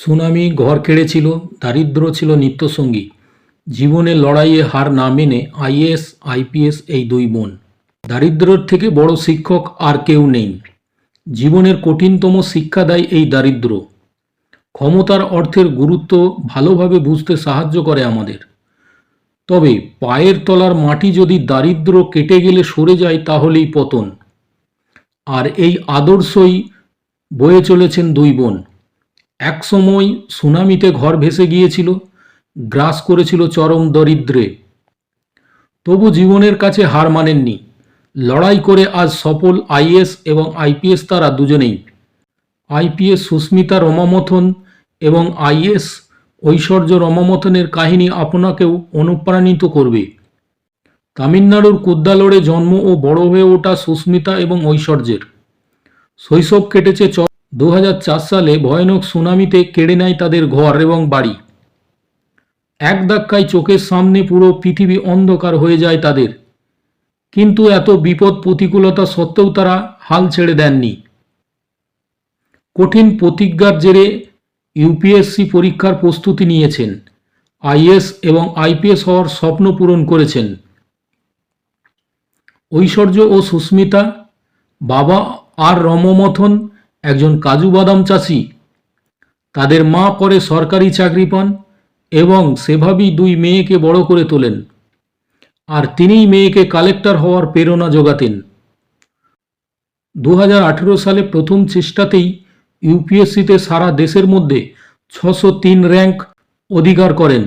Tsunami ঘর কেড়েছিল দারিদ্র্য ছিল নিত্যসঙ্গী। জীবনের লড়াইয়ে হার না মেনে আইএস আইপিএস এই দুই বোন। দারিদ্র্যের থেকে বড় শিক্ষক আর কেউ নেই। জীবনের কঠিনতম শিক্ষা দেয় এই দারিদ্র ক্ষমতার অর্থের গুরুত্ব ভালোভাবে বুঝতে সাহায্য করে আমাদের। তবে পায়ের তলার মাটি যদি দারিদ্র্য কেটে গেলে সরে যায়, তাহলেই পতন। আর এই আদর্শই বয়ে চলেছেন দুই বোন। একসময় সুনামিতে ঘর ভেসে গিয়েছিল, গ্রাস করেছিল চরম দরিদ্রে। তবু জীবনের কাছে হার মানেননি। লড়াই করে আজ সফল আইএস এবং আইপিএস তারা দুজনেই। আইপিএস সুস্মিতা রমামথন এবং আইএস ঐশ্বর্য রমামথনের কাহিনী আপনাকেও অনুপ্রাণিত করবে। তামিলনাড়ুর কুদ্দালোরে জন্ম ও বড় হয়ে ওঠা সুস্মিতা এবং ঐশ্বর্যের। শৈশব কেটেছে দু হাজার চার সালে ভয়ানক সুনামিতে কেড়ে নেয় তাদের ঘর এবং বাড়ি। এক ধাক্কায় চোখের সামনে পুরো পৃথিবী অন্ধকার হয়ে যায় তাদের। কিন্তু এত বিপদ প্রতিকূলতা সত্ত্বেও তারা হাল ছেড়ে দেননি। কঠিন প্রতিজ্ঞার জেরে ইউপিএসসি পরীক্ষার প্রস্তুতি নিয়েছেন। আইএস এবং আইপিএস হওয়ার স্বপ্ন পূরণ করেছেন। ঐশ্বর্য ও সুস্মিতা, বাবা আর রমমথন একজন কাজু বাদাম চাষি। তাদের মা পরে সরকারি চাকরি পান এবং সেভাবেই দুই মেয়েকে বড় করে তোলেন। আর তিনিই মেয়েকে কালেক্টর হওয়ার প্রেরণা যোগাতেন। দু সালে প্রথম চেষ্টাতেই ইউপিএসসিতে সারা দেশের মধ্যে ছশো তিন র্যাঙ্ক অধিকার করেন।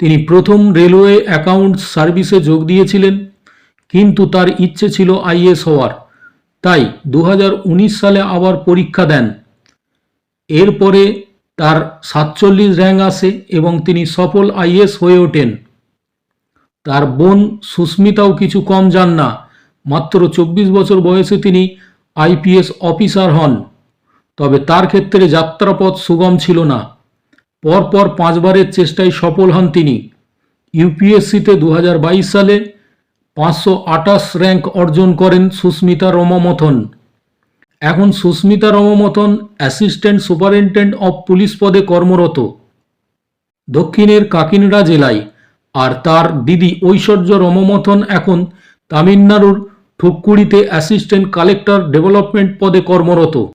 তিনি প্রথম রেলওয়ে অ্যাকাউন্ট সার্ভিসে যোগ দিয়েছিলেন, কিন্তু তার ইচ্ছে ছিল আইএস হওয়ার। তাই দু হাজার উনিশ সালে আবার পরীক্ষা দেন। এরপরে তার সাতচল্লিশ র্যাঙ্ক আসে এবং তিনি সফল আইএস হয়ে ওঠেন। তার বোন সুস্মিতাও কিছু কম যান না। মাত্র চব্বিশ বছর বয়সে তিনি আইপিএস অফিসার হন। তবে তার ক্ষেত্রে যাত্রাপথ সুগম ছিল না। পরপর পাঁচবারের চেষ্টায় সফল হন তিনি। ইউপিএসসিতে দু হাজার বাইশ সালে পাঁচশো আটাশ র্যাঙ্ক অর্জন করেন সুস্মিতা রমামথন। এখন Susmita Ramamathan assistant superintendent of police পদে কর্মরত। দক্ষিণের কাকিনাড়া জেলায়। আর তার দিদি ঐশ্বর্য রমমথন এখন তামিলনাড়ুর ঠুক্কুড়িতে অ্যাসিস্ট্যান্ট কালেক্টর ডেভেলপমেন্ট পদে কর্মরত।